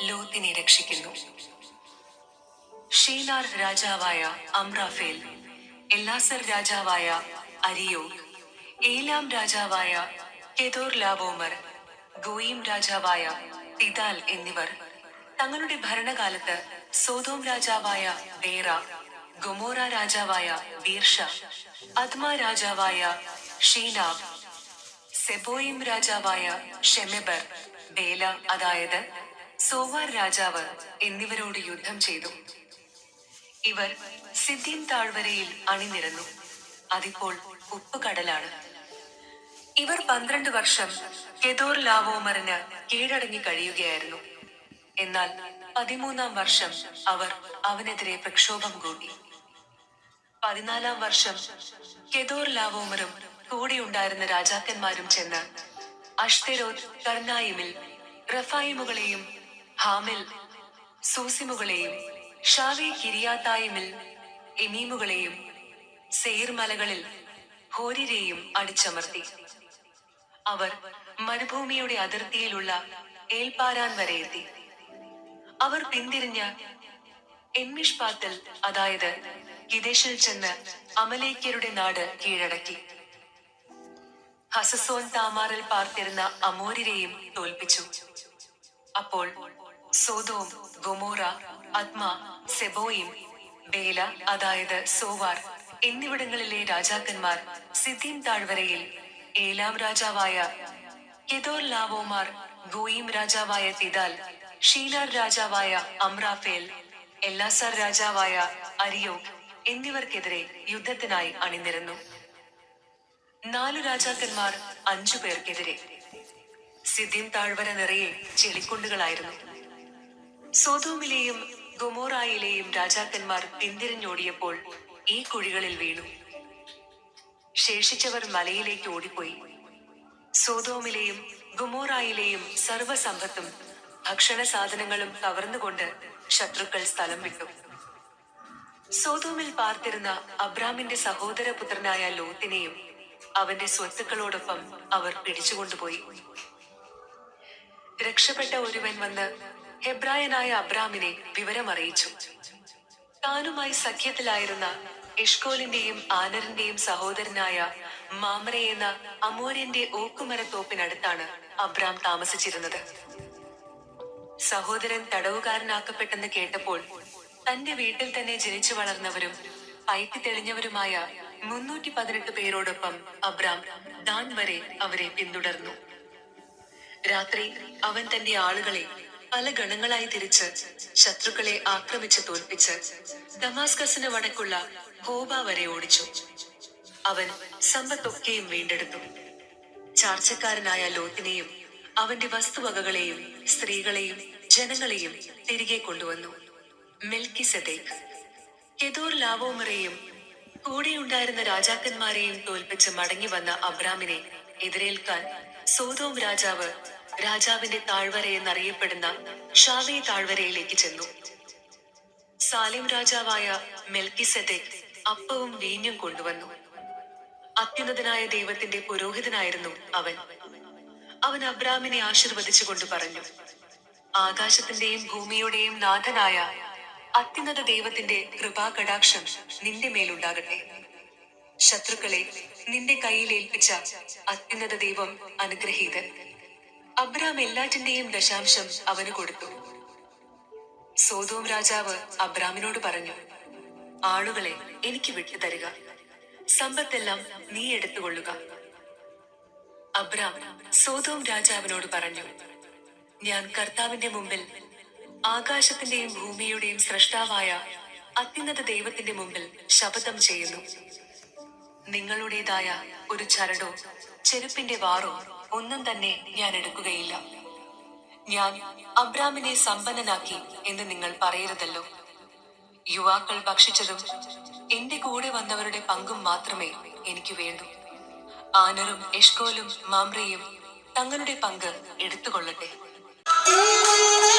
ലോത്തിനെ രക്ഷിക്കുന്നു. ഷീനാർ രാജാവായ അമ്രാഫേൽ എല്ലാസർ രാജാവായ അരിയോ ഏലാം രാജാവായ കെദോർ ലാവോമർ ഗോയിം രാജാവായ തിദാൽ എന്നിവർ തങ്ങളുടെ ഭരണകാലത്ത് സോതോം രാജാവായ ബേറ ഗൊമോറ രാജാവായ ബീർഷ അത്മ രാജാവായ ഷീനാബ് സെബോയിം രാജാവായ ഷെമെബർ ബേല അതായത് സോവാർ രാജാവ് എന്നിവരോട് യുദ്ധം ചെയ്തു. ഇവർ സിദ്ദീം താഴ്വരയിൽ അണിനിരന്നു. അതിപ്പോൾ ഉപ്പുകടലാണ്. ഇവർ പന്ത്രണ്ട് വർഷം കെദോർ ലാവോമറിന് കീഴടങ്ങി കഴിയുകയായിരുന്നു. എന്നാൽ പതിമൂന്നാം വർഷം അവർ അവനെതിരെ പ്രക്ഷോഭം കൂട്ടി. പതിനാലാം വർഷം കെദോർ ലാവോമറും കൂടെയുണ്ടായിരുന്ന രാജാക്കന്മാരും ചെന്ന് അഷ്തെരോത്ത് കർണായിമിൽ റഫായിമുകളെയും ഹാമിൽ സൂസിമുകളെയും ഷാവി കിരിയാത്തായിമിൽ എമീമുകളെയും സെയിർ മലകളിൽ ഹോരിരെയും അടിച്ചമർത്തി. അവർ മരുഭൂമിയുടെ അതിർത്തിയിലുള്ള ഏൽപാരാൻ വരെ എത്തി. അവർ പിന്തിരിഞ്ഞ് എമ്മിഷ്പാത്തിൽ അതായത് വിദേശിൽ ചെന്ന് അമലേക്കരുടെ നാട് കീഴടക്കി. ഹസസോൻ താമാറിൽ പാർത്തിരുന്ന അമോരിരെയും തോൽപ്പിച്ചു. അപ്പോൾ Sodom Gomorrah Admah Zeboiim Bela അതായത് സോവാർ എന്നിവിടങ്ങളിലെ രാജാക്കന്മാർ സിദ്ദീം താഴ്വരയിൽ ഏലാം രാജാവായ കെദോർ ലാവോമാർ ഗോയിം രാജാവായ തിദാൽ ഷീലർ രാജാവായ അമ്രാഫേൽ എല്ലാസർ രാജാവായ അരിയോ എന്നിവർക്കെതിരെ യുദ്ധത്തിനായി അണിനിരന്നു. നാലു രാജാക്കന്മാർ അഞ്ചു പേർക്കെതിരെ. സിദ്ധിം താഴ്വര നിറയെ ചെളിക്കുണ്ടുകളായിരുന്നു. സോതോമിലെയും ഗൊമോറായിലെയും രാജാക്കന്മാർ പിന്തിരിഞ്ഞോടിയപ്പോൾ ഈ കുഴികളിൽ വീണു. ശേഷിച്ചവർ മലയിലേക്ക് ഓടിപ്പോയി. സോതോമിലെയും ഗുമോറായിലെയും സർവസമ്പത്തും ഭക്ഷണ സാധനങ്ങളും കവർന്നുകൊണ്ട് ശത്രുക്കൾ സ്ഥലം വിട്ടു. സോതോമിൽ പാർത്തിരുന്ന അബ്രാമിന്റെ സഹോദരപുത്രനായ ലോത്തിനെയും അവന്റെ സ്വത്തുക്കളോടൊപ്പം അവർ പിടിച്ചുകൊണ്ടുപോയി. രക്ഷപ്പെട്ട ഒരുവൻ വന്ന് ഹെബ്രായനായ അബ്രാമിനെ വിവരമറിയിച്ചു. താനുമായി സഖ്യത്തിലായിരുന്ന ഇഷ്കോലിന്റെയും ആനറിന്റെയും സഹോദരനായ മാമറെ എന്ന അമോര്യന്റെ ഓക്കുമരത്തോപ്പിനടുത്താണ് അബ്രാം താമസിച്ചിരുന്നത്. സഹോദരൻ തടവുകാരനാക്കപ്പെട്ടെന്ന് കേട്ടപ്പോൾ തന്റെ വീട്ടിൽ തന്നെ ജനിച്ചു വളർന്നവരും പൈക്ക് തെളിഞ്ഞവരുമായ മുന്നൂറ്റി പതിനെട്ട് പേരോടൊപ്പം അബ്രാം ദാൻ വരെ അവരെ പിന്തുടർന്നു. രാത്രി അവൻ തന്റെ ആളുകളെ പല ഗണങ്ങളായി തിരിച്ച് ശത്രുക്കളെ ആക്രമിച്ച് തോൽപ്പിച്ച് ദമാസ്കസിന് വടക്കുള്ള ഹോബ വരെ ഓടിച്ചു. അവൻ സമ്പത്തൊക്കെയും വീണ്ടെടുത്തു. ചാർച്ചക്കാരനായ ലോത്തിനെയും അവന്റെ വസ്തുവകകളെയും സ്ത്രീകളെയും ജനങ്ങളെയും തിരികെ കൊണ്ടുവന്നു. മെൽക്കി സെതേക്ക് കെദോർ ലാവോമറെയും കൂടെയുണ്ടായിരുന്ന രാജാക്കന്മാരെയും തോൽപ്പിച്ച് മടങ്ങി വന്ന അബ്രാമിനെ എതിരേൽക്കാൻ സോതോം രാജാവ് രാജാവിന്റെ താഴ്വര എന്നറിയപ്പെടുന്ന ഷാവേ താഴ്വരയിലേക്ക് ചെന്നു. സാലിം രാജാവായ മെൽക്കിസെദെക് അപ്പവും വീഞ്ഞും കൊണ്ടുവന്നു. അത്യുന്നതനായ ദൈവത്തിന്റെ പുരോഹിതനായിരുന്നു അവൻ. അവൻ അബ്രാമിനെ ആശീർവദിച്ചുകൊണ്ട് പറഞ്ഞു ആകാശത്തിന്റെയും ഭൂമിയുടെയും നാഥനായ അത്യുന്നത ദൈവത്തിന്റെ കൃപാകടാക്ഷം നിന്റെ മേലുണ്ടാകട്ടെ. ശത്രുക്കളെ നിന്റെ കയ്യിൽ ഏൽപ്പിച്ച അത്യുന്നത ദൈവം അനുഗ്രഹീതൻ അബ്രാം എല്ലാറ്റിന്റെയും ദശാംശം അവന് കൊടുത്തു. സോതോം രാജാവ് അബ്രാമിനോട് പറഞ്ഞു ആളുകളെ എനിക്ക് വിട്ടു തരിക സമ്പത്തെല്ലാം നീ എടുത്തുകൊള്ളുക. അബ്രാം സോതോം രാജാവിനോട് പറഞ്ഞു ഞാൻ കർത്താവിന്റെ മുമ്പിൽ ആകാശത്തിന്റെയും ഭൂമിയുടെയും സൃഷ്ടാവായ അത്യുന്നത ദൈവത്തിന്റെ മുമ്പിൽ ശപഥം ചെയ്യുന്നു. നിങ്ങളുടേതായ ഒരു ചരടോ ചെരുപ്പിന്റെ വാറോ ഒന്നും തന്നെ ഞാൻ എടുക്കുകയില്ല. ഞാൻ അബ്രാമിനെ സമ്പന്നനാക്കി എന്ന് നിങ്ങൾ പറയരുതല്ലോ. യുവാക്കൾ ഭക്ഷിച്ചതും എന്റെ കൂടെ വന്നവരുടെ പങ്കും മാത്രമേ എനിക്ക് വേണ്ടൂ. ആനറും എഷ്കോലും മാമ്രയും തങ്ങളുടെ പങ്ക് എടുത്തുകൊള്ളട്ടെ.